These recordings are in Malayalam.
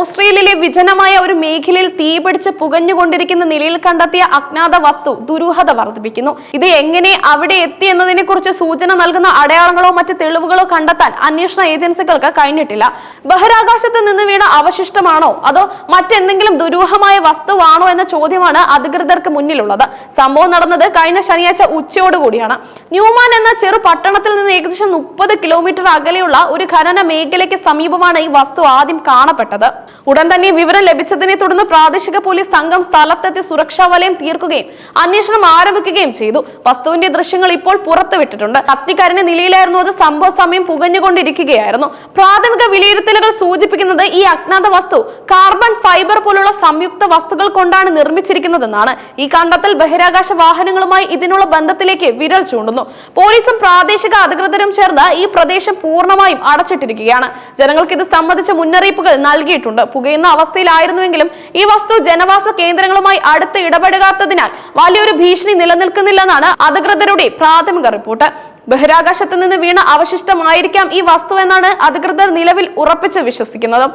ഓസ്ട്രേലിയയിലെ വിജനമായ ഒരു മേഖലയിൽ തീപിടിച്ച് പുകഞ്ഞുകൊണ്ടിരിക്കുന്ന നിലയിൽ കണ്ടെത്തിയ അജ്ഞാത വസ്തു ദുരൂഹത വർദ്ധിപ്പിക്കുന്നു. ഇത് എങ്ങനെ അവിടെ എത്തി എന്നതിനെ കുറിച്ച് സൂചന നൽകുന്ന അടയാളങ്ങളോ മറ്റ് തെളിവുകളോ കണ്ടെത്താൻ അന്വേഷണ ഏജൻസികൾക്ക് കഴിഞ്ഞിട്ടില്ല. ബഹിരാകാശത്ത് നിന്ന് വീണ അവശിഷ്ടമാണോ? അതോ മറ്റെന്തെങ്കിലും ദുരൂഹമായ വസ്തുവാണോ എന്ന ചോദ്യമാണ് അധികൃതർക്ക് മുന്നിലുള്ളത്. സംഭവം നടന്നത് കഴിഞ്ഞ ശനിയാഴ്ച ഉച്ചയോടുകൂടിയാണ് ന്യൂമാൻ എന്ന ചെറു പട്ടണത്തിൽ നിന്ന് ഏകദേശം മുപ്പത് കിലോമീറ്റർ അകലെയുള്ള ഒരു ഖനന മേഖലയ്ക്ക് സമീപമാണ് ഈ വസ്തു ആദ്യം കാണപ്പെട്ടത്. ഉടൻ തന്നെ വിവരം ലഭിച്ചതിനെ തുടർന്ന് പ്രാദേശിക പോലീസ് സംഘം സ്ഥലത്തെത്തി സുരക്ഷാ വലയം തീർക്കുകയും അന്വേഷണം ആരംഭിക്കുകയും ചെയ്തു. വസ്തുവിന്റെ ദൃശ്യങ്ങൾ ഇപ്പോൾ പുറത്തുവിട്ടിട്ടുണ്ട്. കത്തിക്കാരന്റെ നിലയിലായിരുന്നു അത്. സംഭവ സമയം പുകഞ്ഞുകൊണ്ടിരിക്കുകയായിരുന്നു. പ്രാഥമിക വിലയിരുത്തലുകൾ സൂചിപ്പിക്കുന്നത് ഈ അജ്ഞാത വസ്തു കാർബൺ ഫൈബർ പോലുള്ള സംയുക്ത വസ്തുക്കൾ കൊണ്ടാണ് നിർമ്മിച്ചിരിക്കുന്നതെന്നാണ്. ഈ കണ്ടെത്തൽ ബഹിരാകാശ വാഹനങ്ങളുമായി ഇതിനുള്ള ബന്ധത്തിലേക്ക് വിരൽ ചൂണ്ടുന്നു. പോലീസും പ്രാദേശിക അധികൃതരും ചേർന്ന് ഈ പ്രദേശം പൂർണമായും അടച്ചിട്ടിരിക്കുകയാണ്. ജനങ്ങൾക്ക് ഇത് സംബന്ധിച്ച മുന്നറിയിപ്പുകൾ നൽകിയിട്ടുണ്ട്. പുകയുന്ന അവസ്ഥയിലായിരുന്നുവെങ്കിലും ഈ വസ്തു ജനവാസ കേന്ദ്രങ്ങളുമായി അടുത്ത് ഇടപെടുകാത്തതിനാൽ വലിയൊരു ഭീഷണി നിലനിൽക്കുന്നില്ലെന്നാണ് അധികൃതരുടെ പ്രാഥമിക റിപ്പോർട്ട്. ബഹിരാകാശത്ത് നിന്ന് വീണ അവശിഷ്ടമായിരിക്കാം ഈ വസ്തു എന്നാണ് അധികൃതർ നിലവിൽ ഉറപ്പിച്ച് വിശ്വസിക്കുന്നത്.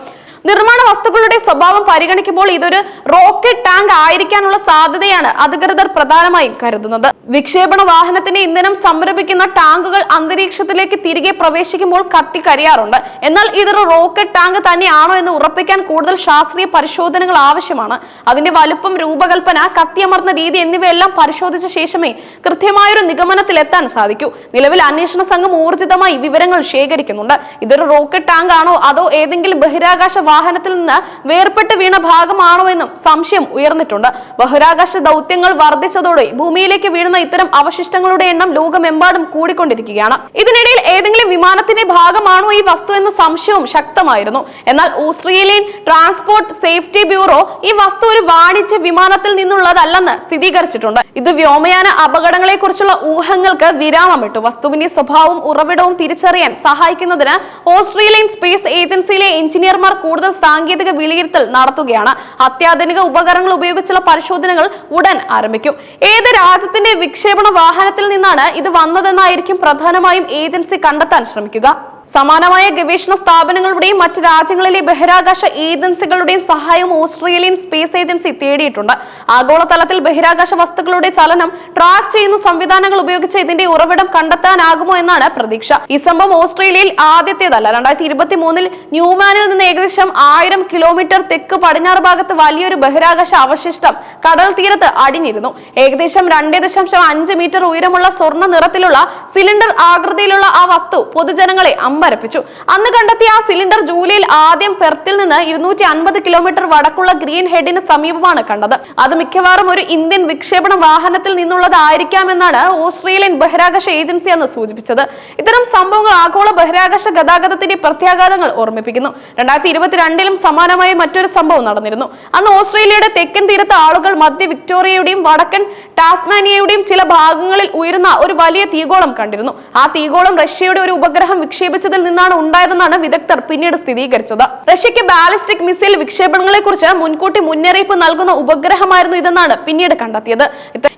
നിർമ്മാണ വസ്തുക്കളുടെ സ്വഭാവം പരിഗണിക്കുമ്പോൾ ഇതൊരു റോക്കറ്റ് ടാങ്ക് ആയിരിക്കാനുള്ള സാധ്യതയാണ് അധികൃതർ പ്രധാനമായും കരുതുന്നത്. വിക്ഷേപണ വാഹനത്തിന്റെ ഇന്ധനം സംരംഭിക്കുന്ന ടാങ്കുകൾ അന്തരീക്ഷത്തിലേക്ക് തിരികെ പ്രവേശിക്കുമ്പോൾ കത്തിക്കരിയാറുണ്ട്. എന്നാൽ ഇതൊരു റോക്കറ്റ് ടാങ്ക് തന്നെയാണോ എന്ന് ഉറപ്പിക്കാൻ കൂടുതൽ ശാസ്ത്രീയ പരിശോധനകൾ ആവശ്യമാണ്. അതിന്റെ വലുപ്പം രൂപകൽപ്പന കത്തിയമർന്ന രീതി എന്നിവയെല്ലാം പരിശോധിച്ച ശേഷമേ കൃത്യമായൊരു നിഗമനത്തിൽ എത്താൻ സാധിക്കൂ. നിലവിൽ അന്വേഷണ സംഘം ഊർജിതമായി വിവരങ്ങൾ ശേഖരിക്കുന്നുണ്ട്. ഇതൊരു റോക്കറ്റ് ടാങ്ക് ആണോ അതോ ഏതെങ്കിലും ബഹിരാകാശ വാഹനത്തിൽ നിന്ന് വേർപെട്ട് വീണ ഭാഗമാണോ എന്നും സംശയം ഉയർന്നിട്ടുണ്ട്. ബഹിരാകാശ ദൗത്യങ്ങൾ വർദ്ധിച്ചതോടെ ഭൂമിയിലേക്ക് വീഴുന്ന ഇത്തരം അവശിഷ്ടങ്ങളുടെ എണ്ണം ലോകമെമ്പാടും കൂടിക്കൊണ്ടിരിക്കുകയാണ്. ഇതിനിടയിൽ ഏതെങ്കിലും വിമാനത്തിന്റെ ഭാഗമാണോ ഈ വസ്തു എന്ന സംശയവും ശക്തമായിരുന്നു. എന്നാൽ ഓസ്ട്രേലിയൻ ട്രാൻസ്പോർട്ട് സേഫ്റ്റി ബ്യൂറോ ഈ വസ്തു ഒരു വാണിജ്യ വിമാനത്തിൽ നിന്നുള്ളതല്ലെന്ന് സ്ഥിരീകരിച്ചിട്ടുണ്ട്. ഇത് വ്യോമയാന അപകടങ്ങളെ കുറിച്ചുള്ള ഊഹങ്ങൾക്ക് വിരാമമിട്ടു. വസ്തുവിന്റെ സ്വഭാവവും ഉറവിടവും തിരിച്ചറിയാൻ സഹായിക്കുന്നതിന് ഓസ്ട്രേലിയൻ സ്പേസ് ഏജൻസിയിലെ എഞ്ചിനീയർമാർ കൂടുതൽ സാങ്കേതിക വിലയിരുത്തൽ നടത്തുകയാണ്. അത്യാധുനിക ഉപകരണങ്ങൾ ഉപയോഗിച്ചുള്ള പരിശോധനകൾ ഉടൻ ആരംഭിക്കും. ഏത് രാജ്യത്തിന്റെ വിക്ഷേപണ വാഹനത്തിൽ നിന്നാണ് ഇത് വന്നതെന്നായിരിക്കും പ്രധാനമായും ഏജൻസി കണ്ടെത്താൻ ശ്രമിക്കുക. സമാനമായ ഗവേഷണ സ്ഥാപനങ്ങളുടെയും മറ്റ് രാജ്യങ്ങളിലെ ബഹിരാകാശ ഏജൻസികളുടെയും സഹായം ഓസ്ട്രേലിയൻ സ്പേസ് ഏജൻസി തേടിയിട്ടുണ്ട്. ആഗോളതലത്തിൽ ബഹിരാകാശ വസ്തുക്കളുടെ ചലനം ട്രാക്ക് ചെയ്യുന്ന സംവിധാനങ്ങൾ ഉപയോഗിച്ച് ഇതിന്റെ ഉറവിടം കണ്ടെത്താനാകുമോ എന്നാണ് പ്രതീക്ഷ. ഈ സംഭവം ഓസ്ട്രേലിയയിൽ ആദ്യത്തേതല്ല. രണ്ടായിരത്തി ഇരുപത്തി മൂന്നിൽ ന്യൂമാനിൽ നിന്ന് ഏകദേശം ആയിരം കിലോമീറ്റർ തെക്ക് പടിഞ്ഞാറ് ഭാഗത്ത് വലിയൊരു ബഹിരാകാശ അവശിഷ്ടം കടൽ തീരത്ത് അടിഞ്ഞിരുന്നു. ഏകദേശം രണ്ടേ ദശാംശം അഞ്ച് മീറ്റർ ഉയരമുള്ള സ്വർണ നിറത്തിലുള്ള സിലിണ്ടർ ആകൃതിയിലുള്ള ആ വസ്തു പൊതുജനങ്ങളെ അമ്പരപ്പിച്ചു അന്ന് കണ്ടെത്തിയ ആ സിലിണ്ടർ ജൂലൈയിൽ ആദ്യം പെർത്തിൽ നിന്ന് ഇരുന്നൂറ്റി അൻപത് കിലോമീറ്റർ വടക്കുള്ള ഗ്രീൻ ഹെഡിന് സമീപമാണ് കണ്ടത്. അത് മിക്കവാറും ഒരു ഇന്ത്യൻ വിക്ഷേപണ വാഹനത്തിൽ നിന്നുള്ളതായിരിക്കാമെന്നാണ് ഓസ്ട്രേലിയൻ ബഹിരാകാശ ഏജൻസി അന്ന് സൂചിപ്പിച്ചത്. ഇത്തരം സംഭവങ്ങൾ ആഗോള ബഹിരാകാശ ഗതാഗതത്തിന്റെ പ്രത്യാഘാതങ്ങൾ ഓർമ്മിപ്പിക്കുന്നു. രണ്ടായിരത്തി ഇരുപത്തിരണ്ടിലും സമാനമായ മറ്റൊരു സംഭവം നടന്നിരുന്നു. അന്ന് ഓസ്ട്രേലിയയുടെ തെക്കൻ തീരത്ത് ആളുകൾ മധ്യ വിക്ടോറിയയുടെയും വടക്കൻ ടാസ്മാനിയയുടെയും ചില ഭാഗങ്ങളിൽ ഉയരുന്ന ഒരു വലിയ തീഗോളം കണ്ടിരുന്നു. ആ തീഗോളം റഷ്യയുടെ ഒരു ഉപഗ്രഹം വിക്ഷേപിച്ചതിൽ നിന്നാണ് ഉണ്ടായതെന്നാണ് വിദഗ്ധർ പിന്നീട് സ്ഥിരീകരിച്ചത്. റഷ്യക്ക് ബാലിസ്റ്റിക് മിസൈൽ വിക്ഷേപണങ്ങളെ കുറിച്ച് മുൻകൂട്ടി മുന്നറിയിപ്പ് നൽകുന്ന ഉപഗ്രഹമായിരുന്നു ഇതെന്നാണ് പിന്നീട് കണ്ടെത്തിയത്.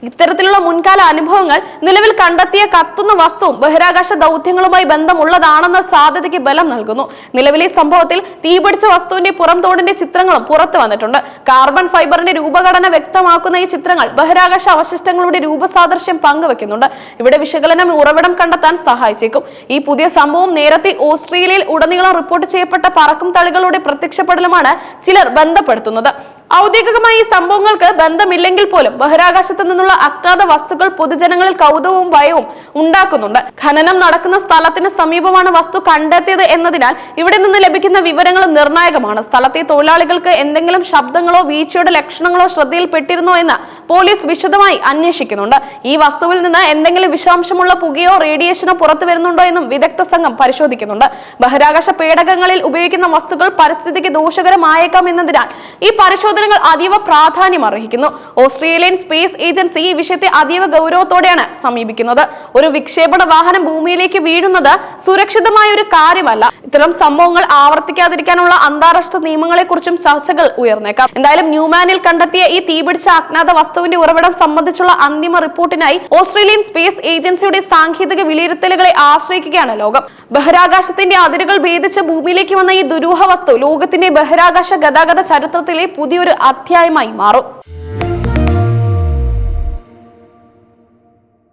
ഇത്തരത്തിലുള്ള മുൻകാല അനുഭവങ്ങൾ നിലവിൽ കണ്ടെത്തിയ കത്തുന്ന വസ്തുവും ബഹിരാകാശ ദൗത്യങ്ങളുമായി ബന്ധമുള്ളതാണെന്ന സാധ്യതയ്ക്ക് ബലം നൽകുന്നു. നിലവിലെ സംഭവത്തിൽ തീപിടിച്ച വസ്തുവിന്റെ പുറംതോടിന്റെ ചിത്രങ്ങളും പുറത്തു വന്നിട്ടുണ്ട്. കാർബൺ ഫൈബറിന്റെ രൂപഘടന വ്യക്തമാക്കുന്ന ഈ ചിത്രങ്ങൾ ബഹിരാകാശ അവശിഷ്ടങ്ങളുടെ രൂപസാദൃശ്യം പങ്കുവെക്കുന്നുണ്ട്. ഇവിടെ വിശകലനം ഉറവിടം കണ്ടെത്താൻ സഹായിച്ചേക്കും. ഈ പുതിയ സംഭവം നേരത്തെ ഓസ്ട്രേലിയയിൽ ഉടനീളം റിപ്പോർട്ട് ചെയ്യപ്പെട്ട പറക്കും തളികളുടെ പ്രത്യക്ഷപ്പെടലുമാണ് ചിലർ ബന്ധപ്പെടുത്തുന്നത്. ഔദ്യോഗികമായി ഈ സംഭവങ്ങൾക്ക് ബന്ധമില്ലെങ്കിൽ പോലും ബഹിരാകാശത്തു നിന്നുള്ള അജ്ഞാത വസ്തുക്കൾ പൊതുജനങ്ങളിൽ കൗതുകവും ഭയവും ഉണ്ടാക്കുന്നുണ്ട്. ഖനനം നടക്കുന്ന സ്ഥലത്തിന് സമീപമാണ് വസ്തു കണ്ടെത്തിയത് എന്നതിനാൽ ഇവിടെ നിന്ന് ലഭിക്കുന്ന വിവരങ്ങൾ നിർണായകമാണ്. സ്ഥലത്തെ തൊഴിലാളികൾക്ക് എന്തെങ്കിലും ശബ്ദങ്ങളോ വീഴ്ചയുടെ ലക്ഷണങ്ങളോ ശ്രദ്ധയിൽപ്പെട്ടിരുന്നോ എന്ന് പോലീസ് വിശദമായി അന്വേഷിക്കുന്നുണ്ട്. ഈ വസ്തുവിൽ നിന്ന് എന്തെങ്കിലും വിഷാംശമുള്ള പുകയോ റേഡിയേഷനോ പുറത്തു വരുന്നുണ്ടോ എന്നും വിദഗ്ധ സംഘം പരിശോധിക്കുന്നുണ്ട്. ബഹിരാകാശ പേടകങ്ങളിൽ ഉപയോഗിക്കുന്ന വസ്തുക്കൾ പരിസ്ഥിതിക്ക് ദോഷകരമായേക്കാം എന്നതിനാൽ ഈ പരിശോധന പരിശോധനകൾ അതീവ പ്രാധാന്യം അർഹിക്കുന്നു. ഓസ്ട്രേലിയൻ സ്പേസ് ഏജൻസി ഈ വിഷയത്തെ അതീവ ഗൗരവത്തോടെയാണ് സമീപിക്കുന്നത്. ഒരു വിക്ഷേപണ വാഹനം ഭൂമിയിലേക്ക് വീഴുന്നത് സുരക്ഷിതമായ ഒരു കാര്യമല്ല. ഇത്തരം സംഭവങ്ങൾ ആവർത്തിക്കാതിരിക്കാനുള്ള അന്താരാഷ്ട്ര നിയമങ്ങളെ കുറിച്ചും ചർച്ചകൾ ഉയർന്നേക്കാം. എന്തായാലും ന്യൂമാനിൽ കണ്ടെത്തിയ ഈ തീപിടിച്ച അജ്ഞാത വസ്തുവിന്റെ ഉറവിടം സംബന്ധിച്ചുള്ള അന്തിമ റിപ്പോർട്ടിനായി ഓസ്ട്രേലിയൻ സ്പേസ് ഏജൻസിയുടെ സാങ്കേതിക വിലയിരുത്തലുകളെ ആശ്രയിക്കുകയാണ് ലോകം. ബഹിരാകാശത്തിന്റെ അതിരുകൾ ഭേദിച്ച് ഭൂമിയിലേക്ക് വന്ന ഈ ദുരൂഹ വസ്തു ലോകത്തിന്റെ ബഹിരാകാശ ഗതാഗത ചരിത്രത്തിലെ പുതിയൊരു അധ്യായമായി മാറും.